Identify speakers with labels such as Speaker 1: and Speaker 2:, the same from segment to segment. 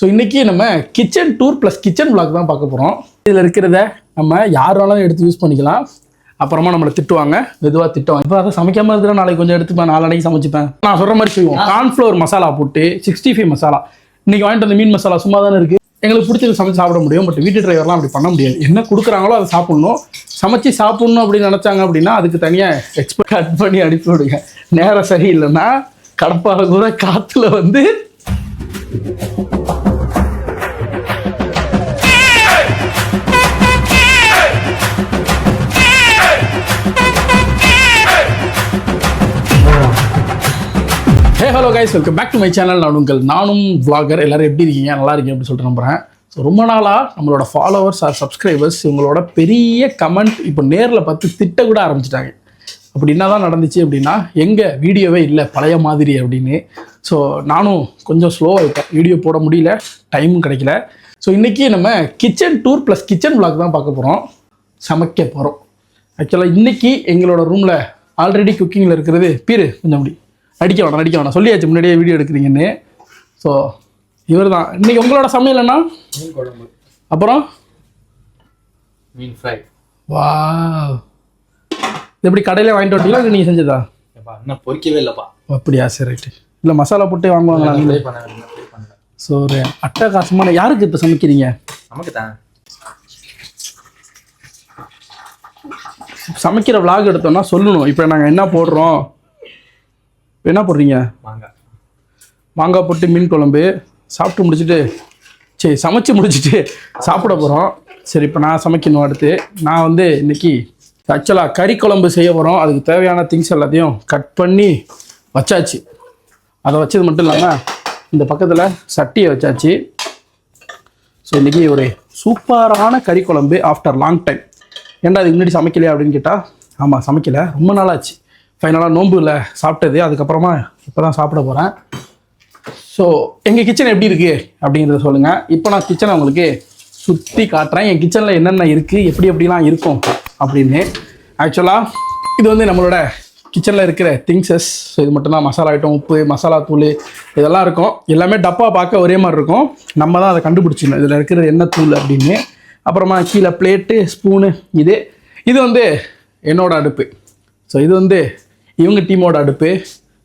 Speaker 1: So இன்றைக்கி நம்ம kitchen tour plus kitchen vlog தான் பார்க்க போகிறோம் இதில் இருக்கிறத நம்ம யார் வேணாலும் எடுத்து யூஸ் பண்ணிக்கலாம். அப்புறமா நம்மளை திட்டுவாங்க மெதுவாக திட்டுவாங்க. இப்போ அதை சமைக்காம இருக்கிற நாளைக்கு கொஞ்சம் எடுத்துப்பேன் நாளைக்கு சமைச்சுப்பேன். நான் சொல்கிற மாதிரி செய்வோம். கார்ன்ஃப்ளவர் மசாலா போட்டு சிக்ஸ்டி ஃபைவ் மசாலா இன்னைக்கு வாங்கிட்டு வந்த மீன் மசாலா சும்மா தானே இருக்குது எங்களுக்கு பிடிச்சது சமைச்சு சாப்பிட முடியும். பட் வீட்டு டிரைவர்லாம் அப்படி பண்ண முடியாது. என்ன கொடுக்குறாங்களோ அதை சாப்பிட்ணும். சமைச்சு சாப்பிட்ணும் அப்படின்னு நினச்சாங்க அப்படின்னா அதுக்கு தனியாக எக்ஸ்பர்ட் கட் பண்ணி அனுப்பி விடுங்க. நேரம் சரியில்லைன்னா கடப்பால கூட காற்றுல வந்து hello guys welcome back to my channel நான் உங்கள் நானும் விளாகர் எல்லாரும் எப்படி இருக்கீங்க? நல்லா இருக்கீங்க அப்படின்னு சொல்லிட்டு நம்புறேன். ஸோ ரொம்ப நாளாக நம்மளோட ஃபாலோவர்ஸ் ஆர் சப்ஸ்கிரைபர்ஸ் இவங்களோட பெரிய கமெண்ட் இப்போ நேரில் பார்த்து திட்ட கூட ஆரம்பிச்சிட்டாங்க. அப்படி என்ன தான் நடந்துச்சு அப்படின்னா எங்கே வீடியோவே இல்லை பழைய மாதிரி அப்படின்னு. ஸோ நானும் கொஞ்சம் ஸ்லோவாக இருக்கேன். வீடியோ போட முடியல டைமும் கிடைக்கல. ஸோ இன்றைக்கி நம்ம kitchen tour plus kitchen vlog தான் பார்க்க போகிறோம் சமைக்க போகிறோம் ஆக்சுவலாக இன்றைக்கி எங்களோட ரூமில் ஆல்ரெடி குக்கிங்கில் இருக்கிறது பீரு கொஞ்சம் முடி நடிக்க வேணாம் நடிக்க வேணாம். சொல்லியாச்சு முன்னாடியே வீடியோ எடுக்கிறீங்கன்னு. ஸோ இவர் தான் இன்றைக்கி உங்களோட சமையல் என்ன?
Speaker 2: மீன் குழம்பு.
Speaker 1: அப்புறம்?
Speaker 2: மீன் ஃப்ரை.
Speaker 1: வா எப்படி கடையில வாங்கிட்டு வந்தீங்களா இல்லை நீங்கள் செஞ்சதா?
Speaker 2: ஏப்பா இன்னும் பொரிக்கவே இல்லைப்பா.
Speaker 1: அப்படியா சரி ரைட்டு இல்லை மசாலா போட்டே வாங்குவாங்களா? நீங்கள் ஸோ ஒரு அட்டகாசமான யாருக்கு இப்போ சமைக்கிறீங்க?
Speaker 2: நமக்கு தான்.
Speaker 1: சமைக்கிற vlog எடுத்தோம்னா சொல்லணும். இப்போ நாங்கள் என்ன போடுறோம்? என்ன போடுறீங்க?
Speaker 2: மாங்காய்
Speaker 1: மாங்காய் போட்டு மீன் குழம்பு சாப்பிட்டு முடிச்சுட்டு சரி சமைச்சு முடிச்சுட்டு சாப்பிட போகிறோம் சரி இப்போ நான் சமைக்கணும் அடுத்து. நான் வந்து இன்னைக்கு ஆக்சுவலாக கறி குழம்பு செய்ய போகிறோம் அதுக்கு தேவையான திங்ஸ் எல்லாத்தையும் கட் பண்ணி வச்சாச்சு. அதை வச்சது மட்டும் இல்லாமல் இந்த பக்கத்தில் சட்டியை வச்சாச்சு. ஸோ இன்றைக்கி ஒரு சூப்பரான கறி குழம்பு ஆஃப்டர் லாங் டைம் ஏன்டா அதுக்கு முன்னாடி சமைக்கலையா அப்படின்னு கேட்டால் ஆமாம் சமைக்கல. ரொம்ப நாளாச்சு. ஃபைனலாக நோம்புல சாப்பிட்டது. அதுக்கப்புறமா இப்போ தான் சாப்பிட போகிறேன் ஸோ எங்கள் கிச்சன் எப்படி இருக்குது அப்படிங்கிறத சொல்லுங்கள் இப்போ நான் கிச்சனை உங்களுக்கு சுற்றி காட்டுறேன். என் கிச்சனில் என்னென்ன இருக்குது எப்படி எப்படிலாம் இருக்கும் அப்படின்னு. ஆக்சுவலாக இது வந்து நம்மளோட கிச்சனில் இருக்கிற திங்ஸஸ் ஸோ இது மட்டும்தான் மசாலா ஐட்டம் உப்பு மசாலா தூள் இதெல்லாம் இருக்கும். எல்லாமே டப்பா பார்க்க ஒரே மாதிரி இருக்கும். நம்ம தான் அதை கண்டுபிடிச்சிடணும். இதில் இருக்கிறது என்ன தூள் அப்படின்னு. அப்புறமா கீழே பிளேட்டு ஸ்பூனு இது. இது வந்து என்னோடய அடுப்பு. ஸோ இது வந்து இவங்க டீமோட அடுப்பு.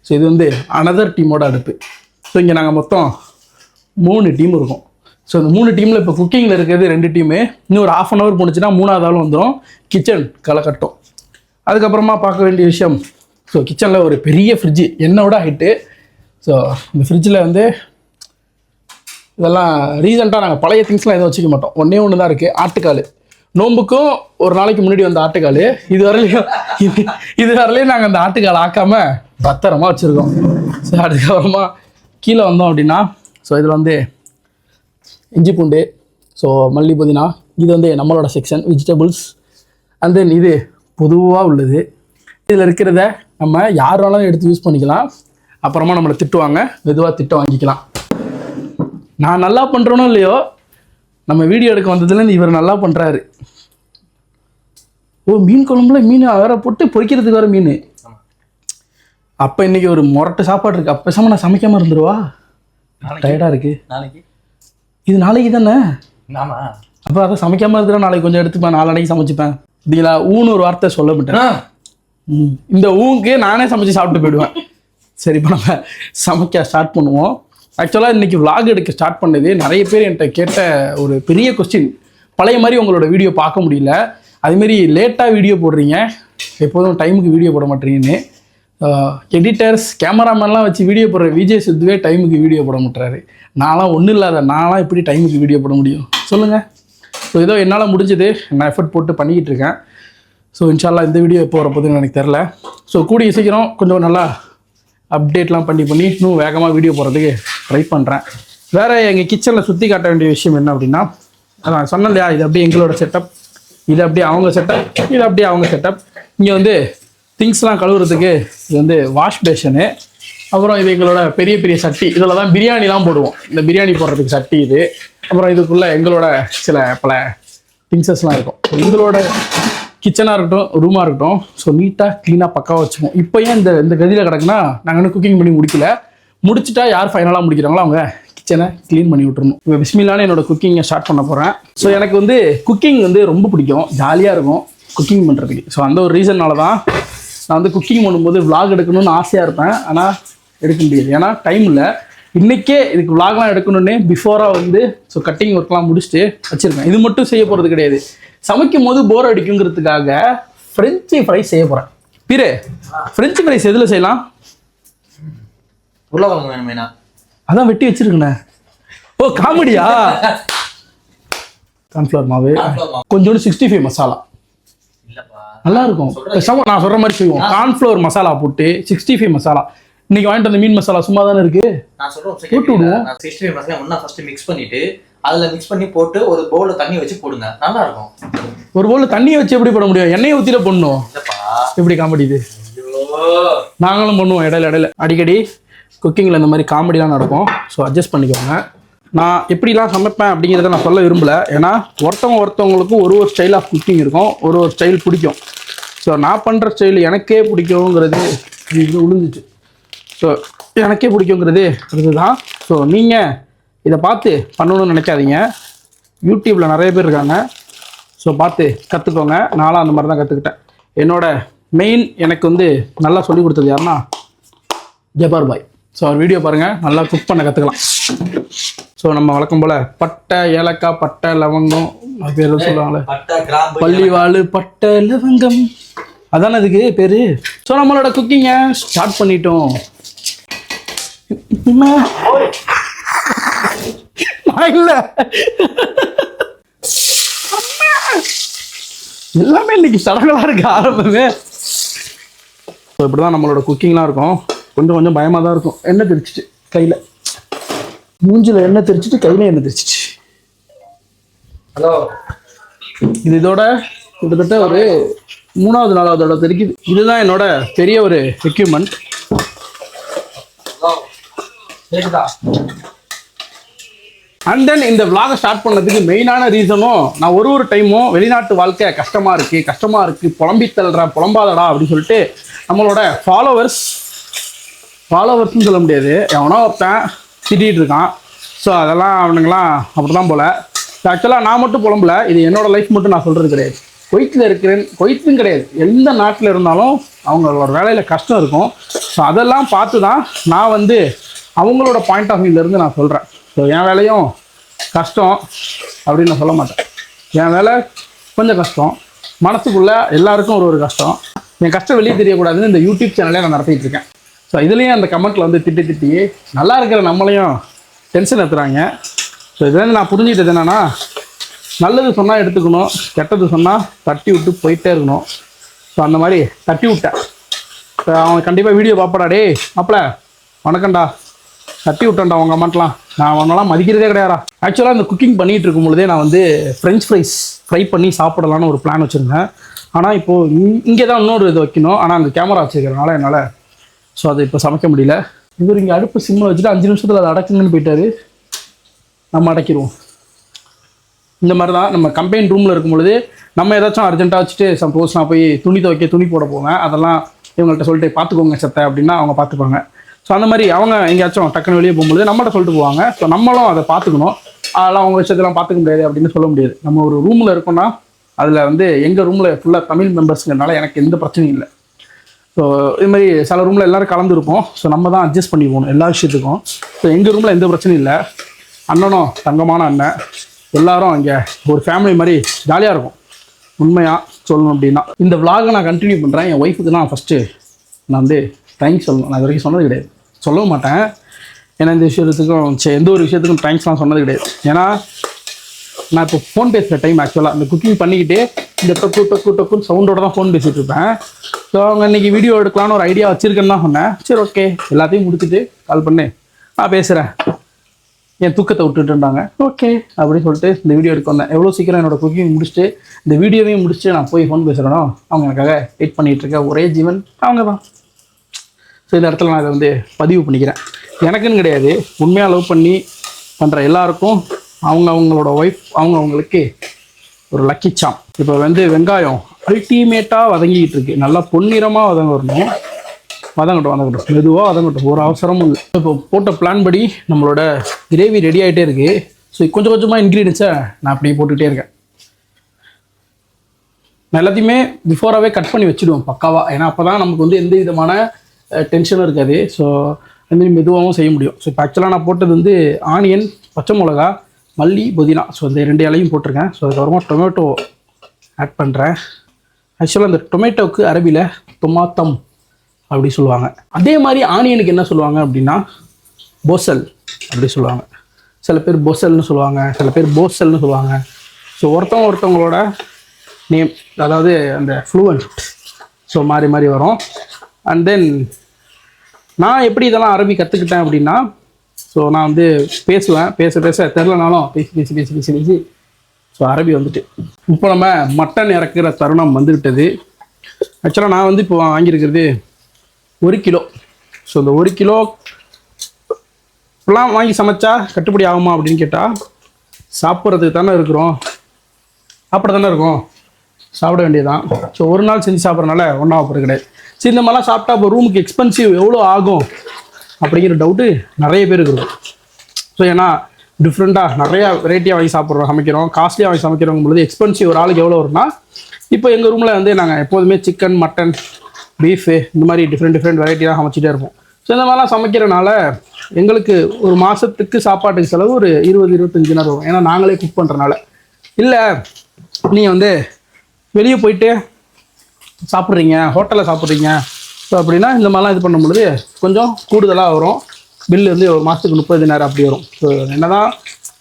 Speaker 1: ஸோ இது வந்து அனதர் டீமோட அடுப்பு. ஸோ இங்கே நாங்கள் மொத்தம் மூணு டீம் இருக்கும். ஸோ இந்த மூணு டீமில் இப்போ குக்கிங்கில் இருக்கிறது ரெண்டு டீமு இன்னும் ஒரு ஆஃப் அன் ஹவர் போணுச்சுன்னா மூணாவது ஆளும் வந்துடும் கிச்சன் களை கட்டும். அதுக்கப்புறமா பார்க்க வேண்டிய விஷயம். ஸோ கிச்சனில் ஒரு பெரிய ஃப்ரிட்ஜு என்னோட ஹைட்டு ஸோ இந்த ஃப்ரிட்ஜில் வந்து இதெல்லாம் ரீசெண்டாக நாங்கள் பழைய திங்ஸ்லாம் எதுவும் வச்சுக்க மாட்டோம். ஒன்றே ஒன்று தான் இருக்குது ஆட்டுக்கால். நோம்புக்கும் ஒரு நாளைக்கு முன்னாடி வந்த ஆட்டுக்கால். இது வரலையும் இது இது வரலையும் நாங்கள் அந்த ஆட்டுக்கால் ஆக்காம பத்திரமா வச்சுருக்கோம். ஸோ அதுக்கப்புறமா கீழே வந்தோம் அப்படின்னா ஸோ இதில் வந்து இஞ்சி பூண்டு ஸோ மல்லி புதினா இது வந்து நம்மளோட செக்ஷன் வெஜிடபிள்ஸ் அண்ட் தென் இது பொதுவாக உள்ளது. இதில் இருக்கிறத நம்ம யார் வேணாலும் எடுத்து யூஸ் பண்ணிக்கலாம். அப்புறமா நம்மளை திட்டுவாங்க மெதுவாக திட்டம் வாங்கிக்கலாம். நான் நல்லா பண்ணுறேனோ இல்லையோ நம்ம வீடியோ எடுக்க வந்ததுலேருந்து இவர் நல்லா பண்ணுறாரு ஓ மீன் குழம்புல மீன் வேற போட்டு பொரிக்கிறதுக்கு வேற மீன். அப்போ இன்னைக்கு ஒரு முரட்டு சாப்பாடு இருக்கு. அப்போ பேசாம நான் சமைக்காம இருந்துருவா? டயர்டாக இருக்கு.
Speaker 2: நாளைக்கு.
Speaker 1: இது நாளைக்கு தானே?
Speaker 2: ஆமா.
Speaker 1: அப்போ அதை சமைக்காம இருக்கிற நாளைக்கு கொஞ்சம் எடுத்துப்பேன். நாளைக்கு சமைச்சுப்பேன். இப்படிங்களா ஊன்னு ஒரு வார்த்தை சொல்ல மாட்டேன். இந்த ஊருக்கு நானே சமைச்சு சாப்பிட்டு போயிடுவேன். சரி இப்போ நம்ம சமைக்க ஸ்டார்ட் பண்ணுவோம். ஆக்சுவலாக இன்னைக்கு vlog எடுக்க ஸ்டார்ட் பண்ணது நிறைய பேர் என்கிட்ட கேட்ட ஒரு பெரிய கொஸ்டின் பழைய மாதிரி உங்களோட வீடியோ பார்க்க முடியல. அதுமாரி லேட்டாக வீடியோ போடுறீங்க. எப்போதும் டைமுக்கு வீடியோ போட மாட்டீங்கன்னு. எடிட்டர்ஸ் கேமராமேன்லாம் வச்சு வீடியோ போடுற விஜய் சித்துவே டைமுக்கு வீடியோ போட மாட்டுறாரு நான்லாம் ஒன்றும் இல்லாத நான்லாம் எப்படி டைமுக்கு வீடியோ போட முடியும்? சொல்லுங்கள் ஸோ ஏதோ என்னால் முடிஞ்சது. நான் எஃபர்ட் போட்டு பண்ணிக்கிட்டு இருக்கேன். ஸோ இன்ஷால்லா இந்த வீடியோ எப்போ வரப்போகுதுன்னு எனக்கு தெரில ஸோ கூடிய சீக்கிரம் கொஞ்சம் நல்லா அப்டேட்லாம் பண்ணி பண்ணி இன்னும் வேகமாக வீடியோ போடுறதுக்கு ட்ரை பண்ணுறேன் வேறு எங்கள் கிச்சனில் சுற்றி காட்ட வேண்டிய விஷயம் என்ன அப்படின்னா நான் சொன்னேன் இல்லையா இது அப்படியே எங்களோட செட்டப் இது அப்படியே அவங்க செட்டப் இது அப்படியே அவங்க செட்டப் இங்கே வந்து திங்ஸ்லாம் கழுவுறதுக்கு இது வந்து வாஷ் பேஷனு அப்புறம் இது எங்களோட பெரிய பெரிய சட்டி. இதில் தான் பிரியாணிலாம் போடுவோம். இந்த பிரியாணி போடுறதுக்கு சட்டி இது. அப்புறம் இதுக்குள்ளே எங்களோட சில பல திங்ஸஸ்லாம் இருக்கும். எங்களோட கிச்சனாக இருக்கட்டும் ரூமாக இருக்கட்டும். ஸோ நீட்டாக க்ளீனாக பக்காவாக வச்சுக்கோம் இப்போ ஏன் இந்த இந்த கதியில் கிடக்குன்னா நாங்கள் இன்னும் குக்கிங் பண்ணி முடிக்கல. முடிச்சிட்டா யார் ஃபைனலாக முடிக்கிறாங்களோ அவங்க கிச்சனை க்ளீன் பண்ணி விட்டுருணும் இப்போ பிஸ்மில்லான்னு என்னோட குக்கிங்கை ஸ்டார்ட் பண்ண போகிறேன் ஸோ எனக்கு வந்து குக்கிங் வந்து ரொம்ப பிடிக்கும். ஜாலியாக இருக்கும் குக்கிங் பண்ணுறதுக்கு ஸோ அந்த ஒரு ரீசன்னால தான் நான் வந்து குக்கிங் பண்ணும்போது விளாக் எடுக்கணும்னு ஆசையாக இருப்பேன். ஆனால் எடுக்க முடியாது ஏன்னா டைம் இல்லை. இன்றைக்கே இதுக்கு விளாக்லாம் எடுக்கணுன்னே பிஃபோராக வந்து ஸோ கட்டிங் ஒர்க்லாம் முடிச்சுட்டு வச்சுருக்கேன் இது மட்டும் செய்ய போகிறது கிடையாது. சமைக்கும் போது போர் அடிக்குங்கிறதுக்காக ஃப்ரெஞ்சு ஃப்ரை செய்ய போகிறேன் பிறே ஃப்ரெஞ்சு ஃப்ரைஸ் எதில் செய்யலாம்?
Speaker 2: உருளைக்கிழங்கு வேணுமேனா
Speaker 1: அதான் வெட்டி வச்சிருக்கண்ணே ஓ காமெடியா? கார்ன்ஃப்ளவர் மாவு. கொஞ்சோண்டு சிக்ஸ்டி ஃபைவ் மசாலா நல்லா இருக்கும் பேசாம நான் சொல்ற மாதிரி செய்வோம். கார்ன்ஃப்ளவர் மசாலா போட்டு சிக்ஸ்டி ஃபைவ் மசாலா இன்னைக்கு வாங்கிட்டு வந்த மீன் மசாலா சும்மா தானே இருக்கு?
Speaker 2: நான் சொல்றேன்
Speaker 1: போட்டு விடுவோம்.
Speaker 2: சிக்ஸ்டி ஃபைவ் மசாலா ஒன்றா ஃபர்ஸ்ட் மிக்ஸ் பண்ணிட்டு அதுல மிக்ஸ் பண்ணி போட்டு ஒரு பவுல்ல தண்ணி வச்சு போடுங்க. நல்லா இருக்கும்
Speaker 1: ஒரு போல தண்ணியை வச்சு எப்படி போட முடியும்? எண்ணெயை பண்ணணும்
Speaker 2: இல்லப்பா.
Speaker 1: எப்படி காமெடி இது? நாங்களும் பண்ணுவோம் இடையில இடையில. அடிக்கடி குக்கிங்கில் இந்த மாதிரி காமெடிலாம் நடக்கும். ஸோ அட்ஜஸ்ட் பண்ணிக்கோங்க. நான் எப்படிலாம் சமைப்பேன் அப்படிங்கிறத நான் சொல்ல விரும்பலை. ஏன்னா ஒருத்தவங்க ஒருத்தவங்களுக்கும் ஒரு ஒரு ஸ்டைல் ஆஃப் குக்கிங் இருக்கும். ஒரு ஒரு ஸ்டைல் பிடிக்கும். ஸோ நான் பண்ணுற ஸ்டைல் எனக்கே பிடிக்குங்கிறது இது உளுந்துச்சு. ஸோ எனக்கே பிடிக்குங்கிறது இதுதான். ஸோ நீங்கள் இதை பார்த்து பண்ணணும்னு நினைக்காதீங்க. யூடியூப்பில் நிறைய பேர் இருக்காங்க. ஸோ பார்த்து கற்றுக்கோங்க நானும் அந்த மாதிரி தான் கற்றுக்கிட்டேன் என்னோட மெயின் எனக்கு வந்து நல்லா சொல்லிக் கொடுத்தது யாருன்னா ஜபார் பாய். ஸோ அவர் வீடியோ பாருங்கள் நல்லா குக் பண்ண கற்றுக்கலாம் ஸோ நம்ம வழக்கம் போல் பட்டை ஏலக்காய் பட்டை லவங்கம் அது பேர் சொல்லுவாங்களே. பள்ளிவாழு பட்டை லவங்கம். அதானே அதுக்கு பேர்? ஸோ நம்மளோட குக்கிங்கை ஸ்டார்ட் பண்ணிட்டோம். இல்லை. எல்லாமே இன்னைக்கு சடங்களாக இருக்கு ஆரம்பமே. ஸோ இப்படி தான் நம்மளோட குக்கிங்லாம் இருக்கும். கொஞ்சம் கொஞ்சம் பயமாக தான் இருக்கும். எண்ணெய் தெரிச்சிட்டு கையில். மூஞ்சில் எண்ணெய் தெரிச்சிட்டு கையில் எண்ணெய் தெரிச்சிச்சு
Speaker 2: ஹலோ.
Speaker 1: இது இதோட கிட்டத்தட்ட ஒரு மூணாவது நாலாவதோட தெரிக்குது இதுதான் என்னோட பெரிய ஒரு எக்யூப்மெண்ட் அண்ட் தென் இந்த vlog ஸ்டார்ட் பண்ணதுக்கு மெயினான ரீசனும் நான் ஒரு ஒரு டைமும் வெளிநாட்டு வாழ்க்கை கஷ்டமாக இருக்குது கஷ்டமாக இருக்குது புலம்பி தள்ளுறேன் புலம்பாதடா அப்படின்னு சொல்லிட்டு நம்மளோட ஃபாலோவர்ஸ் ஃபாலோவர்ஸ்னு சொல்ல முடியாது. எவனோ ஒருத்தன் திட்டிகிட்டு இருக்கான். ஸோ அதெல்லாம் அவனுங்களாம் அப்படி தான் போல் ஆக்சுவலாக நான் மட்டும் புலம்பல. இது என்னோடய லைஃப் மட்டும் நான் சொல்கிறது கிடையாது. கொய்த்தில் இருக்கிறேன். கொய்த்தும் கிடையாது. எந்த நாட்டில் இருந்தாலும் அவங்களோட வேலையில் கஷ்டம் இருக்கும். ஸோ அதெல்லாம் பார்த்து தான் நான் வந்து அவங்களோட பாயிண்ட் ஆஃப் வியூலேருந்து நான் சொல்கிறேன் ஸோ என் வேலையும் கஷ்டம் அப்படின்னு நான் சொல்ல மாட்டேன். என் வேலை கொஞ்சம் கஷ்டம். மனசுக்குள்ளே எல்லாருக்கும் ஒரு ஒரு கஷ்டம். என் கஷ்டம் வெளியே தெரியக்கூடாதுன்னு இந்த யூடியூப் சேனலே நான் நடத்திட்டு இருக்கேன். ஸோ இதுலேயும் அந்த கமெண்ட்டில் வந்து திட்டி திட்டி நல்லா இருக்கிற நம்மளையும் டென்ஷன் ஏற்றுறாங்க ஸோ இதுலேருந்து நான் புரிஞ்சுக்கிட்டது என்னென்னா நல்லது சொன்னால் எடுத்துக்கணும் கெட்டது சொன்னால் தட்டி விட்டு போயிட்டே இருக்கணும். ஸோ அந்த மாதிரி தட்டி விட்டேன். ஸோ அவன் கண்டிப்பாக வீடியோ பார்ப்படா அப்பல வணக்கம்டா. தட்டி விட்டேன்டா உங்கள் அமௌண்ட்லாம் நான் அவனெல்லாம் மதிக்கிறதே கிடையாடா ஆக்சுவலாக இந்த குக்கிங் பண்ணிகிட்டு இருக்கும் பொழுதே நான் வந்து ஃப்ரெஞ்ச் ஃப்ரைஸ் ஃப்ரை பண்ணி சாப்பிடலான்னு ஒரு பிளான் வச்சுருந்தேன். ஆனால் இப்போது இங்கே தான் இன்னொரு இது வைக்கணும். ஆனால் அங்கே கேமரா வச்சுருக்கிறனால என்னால் ஸோ அது இப்போ சமைக்க முடியல. இவர் இங்கே அடுப்பு சிம்மில் வச்சுட்டு அஞ்சு நிமிஷத்தில் அதை அடக்குங்கன்னு போயிட்டாரு. நம்ம அடக்கிடுவோம் இந்த மாதிரி தான் நம்ம கம்பெனி ரூமில் இருக்கும் பொழுது நம்ம ஏதாச்சும் அர்ஜென்ட்டாக வச்சுட்டு சப்போஸ் நான் போய் துணி துவைக்க துணி போட போவேன். அதெல்லாம் இவங்கள்ட்ட சொல்லிட்டு பார்த்துக்கோங்க சத்தை அப்படின்னா அவங்க பார்த்துப்பாங்க ஸோ அந்த மாதிரி அவங்க எங்கேயாச்சும் டக்குன்னு வெளியே போகும்போது நம்மள்ட்ட சொல்லிட்டு போவாங்க. ஸோ நம்மளும் அதை பார்த்துக்கணும் அதெல்லாம் அவங்க விஷயத்தெல்லாம் பார்த்துக்க முடியாது அப்படின்னு சொல்ல முடியாது. நம்ம ஒரு ரூமில் இருக்கோம்னா அதில் வந்து எங்கள் ரூமில் ஃபுல்லாக தமிழ் மெம்பர்ஸுங்கிறனால எனக்கு எந்த பிரச்சனையும் இல்லை. ஸோ இது மாதிரி சில ரூமில் எல்லோரும் கலந்துருப்போம். ஸோ நம்ம தான் அட்ஜஸ்ட் பண்ணி போகணும் எல்லா விஷயத்துக்கும். ஸோ எங்கள் ரூமில் எந்த பிரச்சனையும் இல்லை. அண்ணனும் தங்கமான அண்ணன். எல்லாரும் இங்கே ஒரு ஃபேமிலி மாதிரி ஜாலியாக இருக்கும். உண்மையாக சொல்லணும் அப்படின்னா. இந்த vlog-அ நான் கண்டினியூ பண்ணுறேன் என் ஒய்ஃபுக்கு தான் ஃபஸ்ட்டு நான் வந்து தேங்க்ஸ் சொல்லணும். நான் இது வரைக்கும் சொன்னது கிடையாது. சொல்லவும் மாட்டேன். ஏன்னா இந்த விஷயத்துக்கும் சரி, எந்த ஒரு விஷயத்துக்கும் தேங்க்ஸ்லாம் சொன்னது கிடையாது. ஏன்னா நான் இப்போ ஃபோன் பேசுகிற டைம் ஆக்சுவலாக இந்த குக்கிங் பண்ணிக்கிட்டே இந்த டொக்கு டொக்கு டொக்குன்னு சவுண்டோட தான் ஃபோன் பேசிகிட்டு இருப்பேன். ஸோ அவங்க இன்னைக்கு வீடியோ எடுக்கலான்னு ஒரு ஐடியா வச்சிருக்கேன்னு தான் சொன்னேன். சரி ஓகே எல்லாத்தையும் முடிச்சுட்டு கால் பண்ணு. நான் பேசுகிறேன் என் தூக்கத்தை விட்டுட்டுருந்தாங்க ஓகே அப்படின்னு சொல்லிட்டு இந்த வீடியோ எடுக்க வந்தேன். எவ்வளோ சீக்கிரம் என்னோட குக்கிங் முடிச்சுட்டு இந்த வீடியோவையும் முடிச்சுட்டு நான் போய் ஃபோன் பேசுகிறேனோ அவங்க எனக்காக வெயிட் பண்ணிகிட்டு இருக்க ஒரே ஜீவன் அவங்க தான். ஸோ இந்த இடத்துல நான் இதை வந்து பதிவு பண்ணிக்கிறேன். எனக்குன்னு கிடையாது. உண்மையாக லவ் பண்ணி பண்ணுற எல்லாருக்கும் அவங்க அவங்களோட ஒய்ஃப் அவங்க அவங்களுக்கு ஒரு லக்கி சாம் இப்போ வந்து வெங்காயம் அல்டிமேட்டாக வதங்கிக்கிட்டு இருக்கு நல்லா பொன்னிறமாக வதங்க வரணும் வதங்கட்டும் வதங்கட்டும். மெதுவாக வதங்கட்டும். ஒரு அவசரமும் இல்லை. இப்போ போட்ட பிளான் படி நம்மளோட கிரேவி ரெடி ஆகிட்டே இருக்கு. ஸோ கொஞ்சம் கொஞ்சமாக இன்க்ரீடியன்ஸை நான் அப்படியே போட்டுக்கிட்டே இருக்கேன். எல்லாத்தையுமே பிஃபோராகவே கட் பண்ணி வச்சுடுவோம் பக்காவாக ஏன்னா அப்போ தான் நமக்கு வந்து எந்த விதமான டென்ஷனும் இருக்காது. ஸோ அதுமாரி மெதுவாகவும் செய்ய முடியும். ஸோ இப்போ ஆக்சுவலாக நான் போட்டது வந்து ஆனியன் பச்சை மிளகா மல்லி புதினா. ஸோ இந்த ரெண்டு இலையும் போட்டிருக்கேன். ஸோ அதுக்கப்புறமா டொமேட்டோ ஆட் பண்ணுறேன் ஆக்சுவலாக அந்த டொமேட்டோவுக்கு அரபியில் தொமாத்தம் அப்படி சொல்லுவாங்க. அதே மாதிரி ஆனியனுக்கு என்ன சொல்லுவாங்க அப்படின்னா போசல் அப்படி சொல்லுவாங்க. சில பேர் போசல்னு சொல்லுவாங்க சில பேர் போசல்னு சொல்லுவாங்க. ஸோ ஒருத்தவங்க ஒருத்தவங்களோட நேம் அதாவது அந்த ஃப்ளூவன்ட் ஸோ மாறி மாறி வரும். அண்ட் தென் நான் எப்படி இதெல்லாம் அரபி கற்றுக்கிட்டேன் அப்படின்னா ஸோ நான் வந்து பேசுவேன். பேச பேச தெரிலனாலும் பேசி பேசி பேசி பேசி பேசி ஸோ அரபி வந்துட்டு. இப்போ நம்ம மட்டன் இறக்குற தருணம் வந்துவிட்டது. ஆக்சுவலாக நான் வந்து இப்போ வாங்கியிருக்கிறது ஒரு கிலோ. ஸோ இந்த ஒரு கிலோ இப்பெல்லாம் வாங்கி சமைச்சா கட்டுப்படி ஆகுமா அப்படின்னு கேட்டால் சாப்பிட்றதுக்கு தானே இருக்கிறோம். சாப்பிட தானே இருக்கும். சாப்பிட வேண்டியதுதான். ஸோ ஒரு நாள் செஞ்சு சாப்பிட்றதுனால ஒன்றும் போகிறது கிடையாது. சரி இந்த மாதிரிலாம் சாப்பிட்டா இப்போ ரூமுக்கு எக்ஸ்பென்சிவ் எவ்வளோ ஆகும்? அப்படிங்கிற டவுட்டு நிறைய பேருக்கு இருக்கும். ஸோ ஏன்னா டிஃப்ரெண்ட்டாக நிறையா வெரைட்டியாக வாங்கி சாப்பிட்றோம் சமைக்கிறோம். காஸ்ட்லியாக வாங்கி சமைக்கிறோம் பொழுது எக்ஸ்பென்சிவ் ஒரு ஆளுக்கு எவ்வளோ வரும்னா இப்போ எங்கள் ரூமில் வந்து நாங்கள் எப்போதுமே சிக்கன் மட்டன் பீஃபு இந்த மாதிரி டிஃப்ரெண்ட் டிஃப்ரெண்ட் வெரைட்டியாக சமைச்சிட்டே இருப்போம். ஸோ இந்த மாதிரிலாம் சமைக்கிறனால எங்களுக்கு ஒரு மாதத்துக்கு சாப்பாட்டுக்கு செலவு ஒரு இருபது இருபத்தஞ்சு நேரம் வரும். ஏன்னா நாங்களே குக் பண்ணுறனால இல்லை நீங்கள் வந்து வெளியே போயிட்டு சாப்பிட்றீங்க ஹோட்டலில் சாப்பிட்றீங்க. ஸோ அப்படின்னா இந்த மாதிரிலாம் இது பண்ணும் பொழுது கொஞ்சம் கூடுதலாக வரும். பில்லு வந்து ஒரு மாதத்துக்கு முப்பது தினார் அப்படி வரும். ஸோ என்னதான்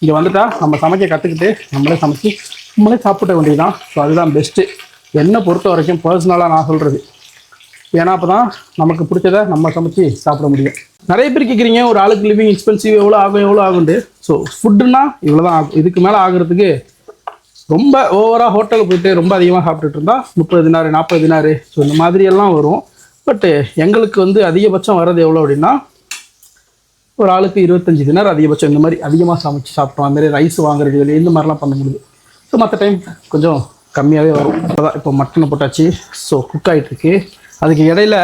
Speaker 1: இங்கே வந்துட்டா நம்ம சமைக்க கற்றுக்கிட்டு நம்மளே சமைச்சு நம்மளே சாப்பிட வேண்டியதுதான். ஸோ அதுதான் பெஸ்ட்டு என்னை பொறுத்த வரைக்கும் பர்சனலாக நான் சொல்கிறது ஏன்னா அப்போ தான் நமக்கு பிடிச்சதை நம்ம சமைச்சு சாப்பிட முடியும். நிறைய பேர் கேட்குறீங்க ஒரு ஆளுக்கு லிவிங் எக்ஸ்பென்சிவ் எவ்வளோ ஆகும் எவ்வளோ ஆகுண்டு ஸோ ஃபுட்டுன்னா இவ்வளோ தான் ஆகும். இதுக்கு மேலே ஆகுறதுக்கு ரொம்ப ஓவராக ஹோட்டலுக்கு போயிட்டு ரொம்ப அதிகமாக சாப்பிட்டுட்டு இருந்தால் முப்பது தினாறு நாற்பது தினாறு ஸோ இந்த மாதிரியெல்லாம் வரும். பட்டு எங்களுக்கு வந்து அதிகபட்சம் வர்றது எவ்வளோ அப்படின்னா ஒரு ஆளுக்கு இருபத்தஞ்சு தினார் அதிகபட்சம் இந்த மாதிரி அதிகமாக சமைச்சு சாப்பிட்டோம் அந்த மாதிரி ரைஸ் வாங்குறது இந்த மாதிரிலாம் பண்ண முடியுது ஸோ மற்ற டைம் கொஞ்சம் கம்மியாகவே வரும். அதான் இப்போ மட்டனை போட்டாச்சு. ஸோ குக் ஆகிட்டுருக்கு அதுக்கு இடையில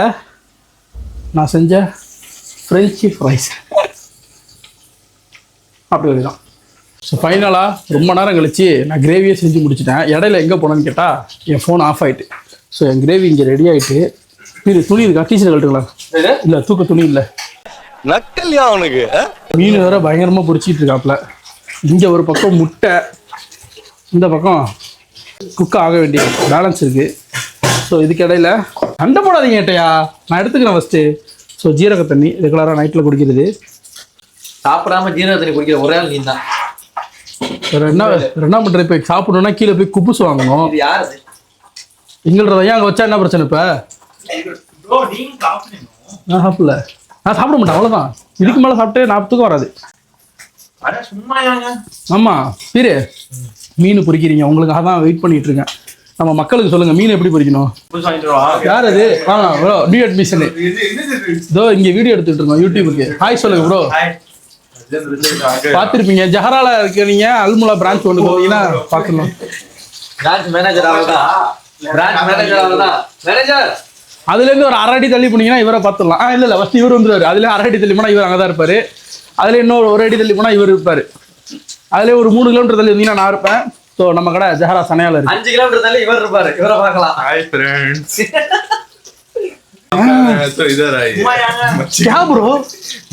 Speaker 1: நான் செஞ்ச ஃப்ரெஞ்சு ஃப்ரைஸ் அப்படி ஒரு தான் ஸோ ஃபைனலாக ரொம்ப நேரம் கழிச்சு நான் கிரேவியே செஞ்சு முடிச்சிட்டேன். இடையில எங்கே போனேன்னு கேட்டால் என் ஃபோன் ஆஃப் ஆயிட்டு. ஸோ என் கிரேவி இங்கே ரெடி ஆயிட்டு. இது துணி இருக்கா? டீச்சர் கழட்டுங்களா? இல்லை தூக்க துணி இல்லை.
Speaker 3: நக்கல்யா அவனுக்கு?
Speaker 1: மீன் வேற பயங்கரமாக பிடிச்சிட்டு இருக்காப்புல. இங்கே ஒரு பக்கம் முட்டை இந்த பக்கம் குக் ஆக வேண்டிய பேலன்ஸ் இருக்கு. ஸோ இதுக்கு இடையில சண்டை போடாதீங்க ஏட்டையா? நான் எடுத்துக்கிறேன் ஃபஸ்ட்டு ஸோ ஜீரக தண்ணி ரெகுலராக நைட்டில் குடிக்கிறது.
Speaker 2: சாப்பிடாம ஜீரக தண்ணி குடிக்கிற ஒரே ஆள் நீ தான்
Speaker 1: என்ன என்ன பண்ணுறது இப்போ சாப்பிடணும்னா கீழே போய் குப்புஸ் வாங்கணும்.
Speaker 2: இது யார் அது?
Speaker 1: எங்கள்றத ஏன் அங்கே வச்சா என்ன பிரச்சனை இப்போ? சாப்பிடல. நான் சாப்பிட மாட்டேன் அவ்வளோதான் இதுக்கு மேலே சாப்பிட்டு நான் தூக்கம் வராது ஆமாம் சரி மீன் பொரிக்கிறீங்க உங்களுக்காக தான் வெயிட் பண்ணிட்டு இருக்கேன். நம்ம மக்களுக்கு சொல்லுங்க மீன் எப்படி பொரிக்கணும் யார் அது? வாங்க ப்ரோ நியூ அட்மிஷன் இதோ இங்க வீடியோ எடுத்துட்டு இருக்கோம் யூடியூபுக்கு ஹாய் சொல்லுங்க ப்ரோ பார்த்துருப்பீங்க. ஜஹரால இருக்கிறீங்க அல்முலா பிரான்ச் ஒன்று போனீங்கன்னா பார்க்கணும்.
Speaker 2: பிரான்ச் மேனேஜர் அவர்தான் பிரான்ச் மேனேஜர் அவர்தான் மேனேஜர்
Speaker 1: அதுல இருந்து ஒரு அரை அடி தள்ளி போனீங்கன்னா இவரை பார்த்துடலாம் ஆ இல்ல இல்ல ஃபர்ஸ்ட் இவர் வந்துருவாரு அதுல அரை அடி தள்ளி போனா இவர் அங்கதான் இருப்பாரு அதுல இன்னொரு ஒரு அடி தள்ளி போனா இவர் இருப்பாரு அதுல ஒரு மூணு கிலோமீட்டர் தள்ளி வந்தீங்கன்னா நான் இருப்பேன் ஸோ நம்ம கடை ஜஹரா சனையால இருக்கு
Speaker 2: அஞ்சு கிலோமீட்டர் தள்ளி இவர் இருப்பாரு இவரை பார்க்கலாம்
Speaker 4: हाय फ्रेंड्स तो इधर आइए मच्छी
Speaker 1: क्या ब्रो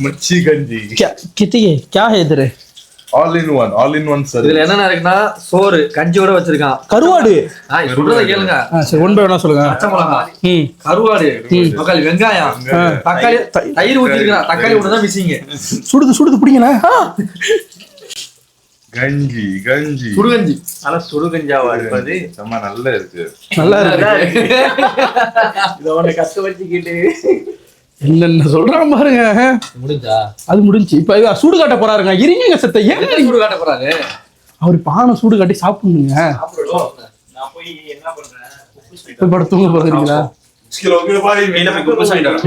Speaker 4: मच्छी गंजी
Speaker 1: क्या कितनी है क्या है इधर
Speaker 4: all in one all in one
Speaker 2: sir
Speaker 4: இதுல
Speaker 2: என்ன இருக்குன்னா சோறு கஞ்சியோட வச்சிருக்கான்.
Speaker 1: கருவாடு.
Speaker 2: சொல்றத கேளுங்க.
Speaker 1: சரி ஒன் பை சொல்லுங்க.
Speaker 2: பச்சை மிளகா கருவாடு. தக்காளி வெங்காயம். தக்காளி தயிர் ஊத்திருக்கான் தக்காளி கூட தான் மிஸ்ஸிங்
Speaker 1: சுடுது சுடுது பிடிங்கல
Speaker 4: கஞ்சி கஞ்சி.
Speaker 2: சுடுகஞ்சி. ஆனா சுடுகஞ்சாவா இருப்பது
Speaker 4: செம்ம நல்லா இருக்கு.
Speaker 1: நல்லா இருக்கு.
Speaker 2: இதை உன்னை கஷ்டப்படுத்திக்கிட்டு வச்சுக்கிட்டு
Speaker 1: என்னென்ன சொல்றான் பாருங்க.
Speaker 2: முடிஞ்சா?
Speaker 1: அது முடிஞ்சு. இப்ப இது சூடு காட்ட போறாருங்க. இருங்க செத்த ஏன்
Speaker 2: என்ன சுடு காட்ட போறாரு?
Speaker 1: அவர் பானை சூடு காட்டி சாப்பிடணுங்க.
Speaker 2: நான் போய் என்ன பண்றேன்?
Speaker 1: போய் படுத்து தூங்க போகிறீங்களா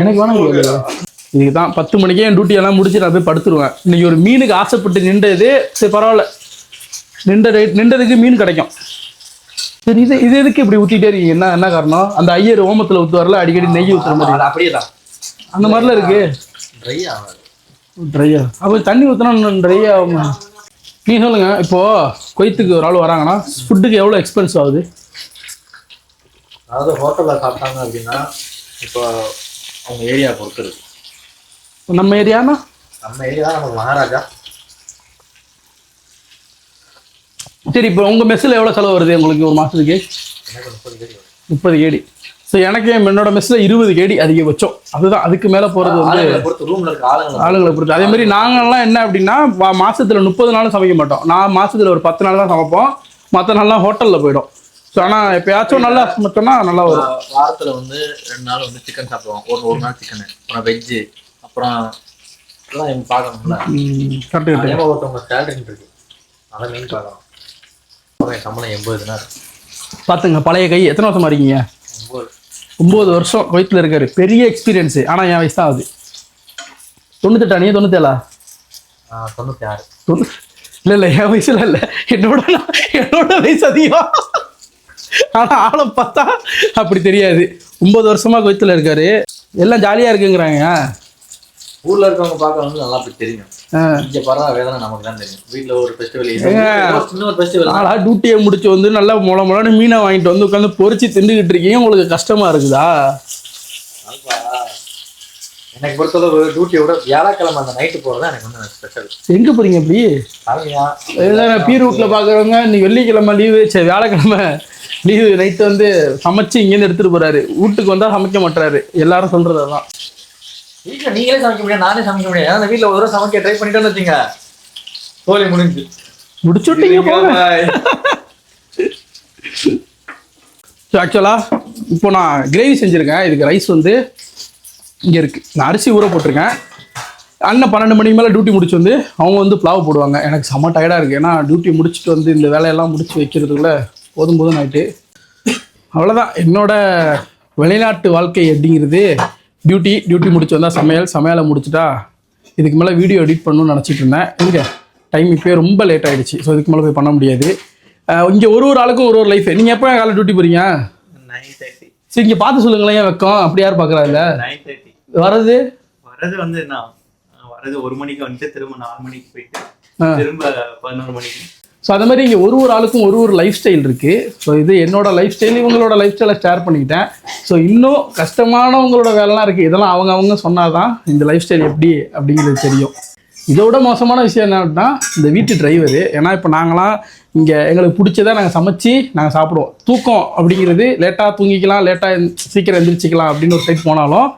Speaker 1: எனக்கு வேணாம். இதுக்கு தான் பத்து மணிக்கே என் டியூட்டி எல்லாம் முடிச்சு நான் போய் படுத்துருவேன். இன்னைக்கு ஒரு மீனுக்கு ஆசைப்பட்டு நின்றது சரி பரவாயில்ல. நின்ற ரேட் நின்றதுக்கு மீன் கிடைக்கும். சரி இது இது எதுக்கு இப்படி ஊத்திட்டே இருக்கீங்க? என்ன என்ன காரணம்? அந்த ஐயர் ஓமத்துல ஊத்துவார்ல அடிக்கடி நெய் ஊத்துற மாதிரி.
Speaker 2: அப்படியே தான்.
Speaker 1: அந்த மாதிரிலாம் இருக்கு?
Speaker 2: ட்ரை ஆகாது
Speaker 1: ட்ரையா அப்போ தண்ணி ஊற்றினா ட்ரை ஆகுமா? நீ சொல்லுங்க இப்போ கொய்த்துக்கு ஒரு ஆள் வராங்கன்னா ஃபுட்டுக்கு எவ்வளோ எக்ஸ்பென்ஸ் ஆகுது?
Speaker 2: அதாவது ஹோட்டலில் சாப்பிட்டாங்க அப்படின்னா இப்போ அவங்க ஏரியா பொறுத்து இருக்கு
Speaker 1: நம்ம ஏரியானா
Speaker 2: நம்ம ஏரியா நமக்கு மகாராஜா.
Speaker 1: சரி இப்போ உங்கள் மெஸ்ஸில் எவ்வளோ செலவு வருது உங்களுக்கு ஒரு மாதத்துக்கு.
Speaker 2: முப்பது
Speaker 1: கேடி ஸோ எனக்கு என்னோட மெஸ்ஸில் இருபது கேடி அதிகபட்சம். அதுதான் அதுக்கு மேலே போகிறது வந்து
Speaker 2: ஆளுங்களை பொறுத்து
Speaker 1: அதே மாதிரி நாங்கள்லாம் என்ன அப்படின்னா மாசத்துல முப்பது நாளும் சமைக்க மாட்டோம். நான் மாசத்துல ஒரு பத்து நாள் தான் சமைப்போம். மற்ற நாள்லாம் ஹோட்டலில் போயிடும். ஸோ ஆனால் எப்பயாச்சும் நல்லா சமைச்சோம்னா நல்லா வரும்.
Speaker 2: வாரத்துல வந்து ரெண்டு நாள் வந்து சிக்கன் சாப்பிடுவோம். ஒரு ஒரு நாள் சிக்கன் அப்புறம் வெஜ்ஜு அப்புறம் இதெல்லாம் பார்க்கணும்ல.
Speaker 1: கரெக்டு
Speaker 2: அதே மாதிரி ஒருத்தவங்க சேலரி இருக்கு. அதை மெயின் பார்க்கணும். சம்பளம் எண்பது தினார்
Speaker 1: பார்த்துங்க பழைய கை. எத்தனை வருஷமா இருக்கீங்க?
Speaker 2: ஒம்பது
Speaker 1: ஒம்பது வருஷம் குவைத்தில் இருக்காரு. பெரிய எக்ஸ்பீரியன்ஸு ஆனால் என் வயசு தான் ஆகுது. தொண்ணூத்தெட்டா நீ தொண்ணூத்தேலா
Speaker 2: தொண்ணூற்றி ஆறு
Speaker 1: தொண்ணூ இல்லை இல்லை என் வயசுல இல்லை. என்னோட என்னோட வயசு அதிகம். ஆனால் ஆளை பார்த்தா அப்படி தெரியாது. ஒம்பது வருஷமா குவைத்தில் இருக்காரு. எல்லாம் ஜாலியாக இருக்குங்கிறாங்க.
Speaker 2: ஊர்ல இருக்கவங்க பார்க்கறவங்க நல்லா போய் தெரியும். இங்க படுற வேதனை நமக்கு தான் தெரியும். வீட்ல ஒரு ஃபெஸ்டிவல்
Speaker 1: டியூட்டியை முடிச்சு வந்து நல்லா முளை முளைன்னு மீனை வாங்கிட்டு வந்து உட்காந்து பொரிச்சு திண்டுக்கிட்டு இருக்கீங்க. உங்களுக்கு கஷ்டமா இருக்குதா?
Speaker 2: எனக்கு பொறுத்தளவு டியூட்டியோட வியாழக்கிழமை அந்த நைட்டு போறது எனக்கு வந்து ஸ்பெஷல்
Speaker 1: எங்க போறீங்க அப்படி
Speaker 2: தலைமையா
Speaker 1: இதுதான் பீ ரூட்ல பாக்குறவங்க இன்னைக்கு வெள்ளிக்கிழமை லீவு சரி வியாழக்கிழமை லீவு நைட்டு வந்து சமைச்சு இங்கேருந்து எடுத்துட்டு போறாரு. வீட்டுக்கு வந்தா சமைக்க மாட்டாரு எல்லாரும் சொல்றது அதான்
Speaker 2: வீட்டுல நீங்களே சமைக்க முடியாது நானே சமைக்க முடியாது. அந்த வீட்ல ஒரு சமைக்க ட்ரை பண்ணிட்டோம்னு வச்சுங்க தோழி முடிஞ்சு.
Speaker 1: முடிச்சு விட்டீங்க போங்க. ஆக்சுவலா இப்போ நான் கிரேவி செஞ்சிருக்கேன். இதுக்கு ரைஸ் வந்து இங்க இருக்கு. நான் அரிசி ஊற போட்டிருக்கேன். அண்ணன் பன்னெண்டு மணிக்கு மேலே டியூட்டி முடிச்சு வந்து அவங்க வந்து பிளாவ் போடுவாங்க. எனக்கு செம்ம டயர்டாக இருக்குது ஏன்னா டியூட்டி முடிச்சுட்டு வந்து இந்த வேலையெல்லாம் முடிச்சு வைக்கிறதுக்குள்ள போதும் போதும் ஆயிட்டு. அவ்வளோதான் என்னோட வெளிநாட்டு வாழ்க்கை அப்படிங்கிறது டியூட்டி டியூட்டி முடிச்சு வந்தால் சமையல் சமையலை முடிச்சுட்டா இதுக்கு மேலே வீடியோ எடிட் பண்ணணும்னு நினச்சிட்டு இருந்தேன். இங்கே டைம் இப்போயே ரொம்ப லேட் ஆயிடுச்சு. ஸோ இதுக்கு மேலே போய் பண்ண முடியாது. இங்கே ஒரு ஒரு ஆளுக்கும் ஒரு ஒரு லைஃப் நீங்கள் எப்போ காலை டியூட்டி போகிறீங்க சரி இங்கே பார்த்து சொல்லுங்களேன் ஏன் வெக்கம்? அப்படி யார் பார்க்குறா இல்லை? வர்றது?
Speaker 5: வர்றது வந்து என்ன அஹ் வர்றது ஒரு மணிக்கு வந்துட்டு திரும்ப நாலு மணிக்கு போயிட்டு. திரும்ப பதினோரு மணிக்கு.
Speaker 1: ஸோ அந்த மாதிரி இங்கே ஒரு ஒரு ஆளுக்கும் ஒரு ஒரு லைஃப் ஸ்டைல் இருக்குது ஸோ இது என்னோட லைஃப் ஸ்டைல் இவங்களோட லைஃப் ஸ்டைலை ஷேர் பண்ணிக்கிட்டேன். ஸோ இன்னும் கஷ்டமானவங்களோட வேலைலாம் இருக்குது இதெல்லாம் அவங்க அவங்க சொன்னாதான் இந்த லைஃப் ஸ்டைல் எப்படி அப்படிங்கிறது தெரியும். இதோட மோசமான விஷயம் என்னன்னா இந்த வீட்டு டிரைவரு ஏன்னா இப்போ நாங்களாம் இங்கே எங்களுக்கு பிடிச்சதை நாங்கள் சமைச்சு நாங்கள் சாப்பிடுவோம். தூக்கம் அப்படிங்கிறது லேட்டாக தூங்கிக்கலாம் லேட்டாக சீக்கிரம் எந்திரிச்சிக்கலாம் அப்படின்னு ஒரு சைட் போனாலும்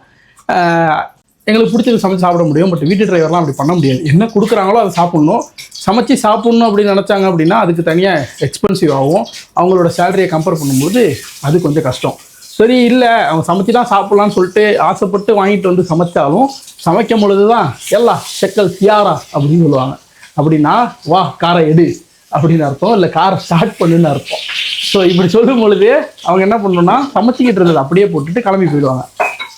Speaker 1: எங்களுக்கு பிடிச்சது சமைச்சு சாப்பிட முடியும். பட் வீட்டு டிரைவர்லாம் அப்படி பண்ண முடியாது. என்ன கொடுக்குறாங்களோ அதை சாப்பிட்ணும். சமைச்சு சாப்பிட்ணும் அப்படின்னு நினச்சாங்க அப்படின்னா அதுக்கு தனியாக எக்ஸ்பென்சிவ் ஆகும். அவங்களோட சேலரியை கம்பேர் பண்ணும்போது அது கொஞ்சம் கஷ்டம். சரி இல்லை அவங்க சமைச்சு தான் சாப்பிட்லான்னு சொல்லிட்டு ஆசைப்பட்டு வாங்கிட்டு வந்து சமைச்சாலும் சமைக்கும் பொழுது தான் எல்லா செக்கல் தியாரா அப்படின்னு சொல்லுவாங்க. அப்படின்னா வா காரை எடு அப்படின்னு அர்த்தம். இல்லை காரை ஸ்டார்ட் பண்ணுன்னு அர்த்தம். ஸோ இப்படி சொல்லும் பொழுது அவங்க என்ன பண்ணணும்னா சமைச்சிக்கிட்டு இருந்தது அப்படியே போட்டுட்டு கிளம்பி போயிடுவாங்க.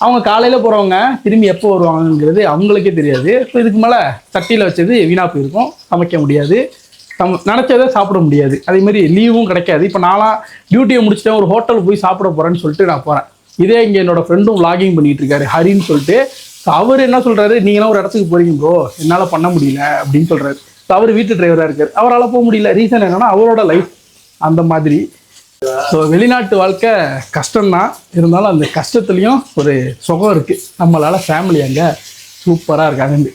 Speaker 1: அவங்க காலையில் போகிறவங்க திரும்பி எப்போ வருவாங்கங்கிறது அவங்களுக்கே தெரியாது. ஸோ இதுக்கு மேலே சட்டியில் வச்சது வீணாக போயிருக்கும். சமைக்க முடியாது. சம நினச்சதை சாப்பிட முடியாது. அதேமாதிரி லீவும் கிடைக்காது. இப்போ நான்லாம் டியூட்டியை முடிச்சுட்டேன் ஒரு ஹோட்டலுக்கு போய் சாப்பிட போகிறேன்னு சொல்லிட்டு நான் போகிறேன் இதே இங்கே என்னோட ஃப்ரெண்டும் லாகிங் பண்ணிகிட்டு இருக்காரு ஹரின்னு சொல்லிட்டு. ஸோ அவர் என்ன சொல்கிறாரு நீங்களாம் ஒரு இடத்துக்கு போகிறீங்க ப்ரோ என்னால் பண்ண முடியல அப்படின்னு சொல்கிறாரு ஸோ அவர் வீட்டு டிரைவராக இருக்கார். அவரால் போக முடியல. ரீசன் என்னென்னா அவரோட லைஃப் அந்த மாதிரி. ஸோ வெளிநாட்டு வாழ்க்கை கஷ்டம்தான். இருந்தாலும் அந்த கஷ்டத்துலேயும் ஒரு சுகம் இருக்குது நம்மளால் ஃபேமிலி அங்கே சூப்பராக இருக்காங்க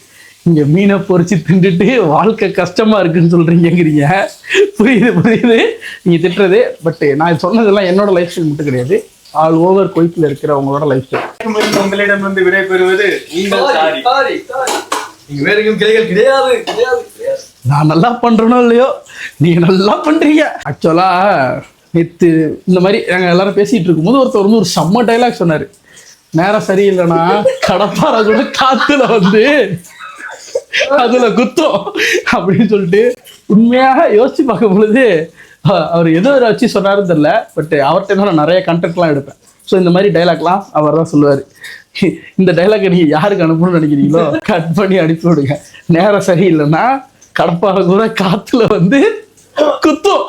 Speaker 1: இங்கே மீனை பொரிச்சு தின்றுட்டு வாழ்க்கை கஷ்டமாக இருக்குன்னு சொல்கிறீங்கிறீங்க புரியுது புரியுது. நீங்கள் திட்டுறது பட் நான் சொன்னதெல்லாம் என்னோட லைஃப் ஸ்டைல் மட்டும் கிடையாது. ஆல் ஓவர் கொய்த்தில் இருக்கிறவங்களோட லைஃப் ஸ்டைல்
Speaker 5: உங்களிடம் வந்து விடைபெறுவது நீங்கள்
Speaker 2: வேற எங்கேயும் கிளைகள் கிடையாது. கிடையாது
Speaker 1: நான் நல்லா பண்றேனோ இல்லையோ? நீங்க நல்லா பண்றீங்க. ஆக்சுவலா நேத்து இந்த மாதிரி நாங்கள் எல்லாரும் பேசிட்டு இருக்கும்போது ஒருத்தர் வந்து ஒரு செம்ம டைலாக் சொன்னாரு. நேரம் சரியில்லைன்னா கடப்பாறை கூட காத்துல வந்து அதுல குத்தம் அப்படின்னு சொல்லிட்டு உண்மையாக யோசிச்சு பார்க்கும் பொழுது அவர் எதோ ஒரு வச்சு சொன்னாருன்னு தெரியல பட் அவர்கிட்ட நான் நிறைய கண்டென்ட்லாம் எடுப்பேன். ஸோ இந்த மாதிரி டைலாக்லாம் அவர் தான் சொல்லுவார். இந்த டைலாக்கை நீங்கள் யாருக்கு அனுப்பணும்னு நினைக்கிறீங்களோ கட் பண்ணி அனுப்பி விடுங்க. நேரம் சரியில்லைன்னா கடப்பாறை கூட காத்துல வந்து குத்தும்.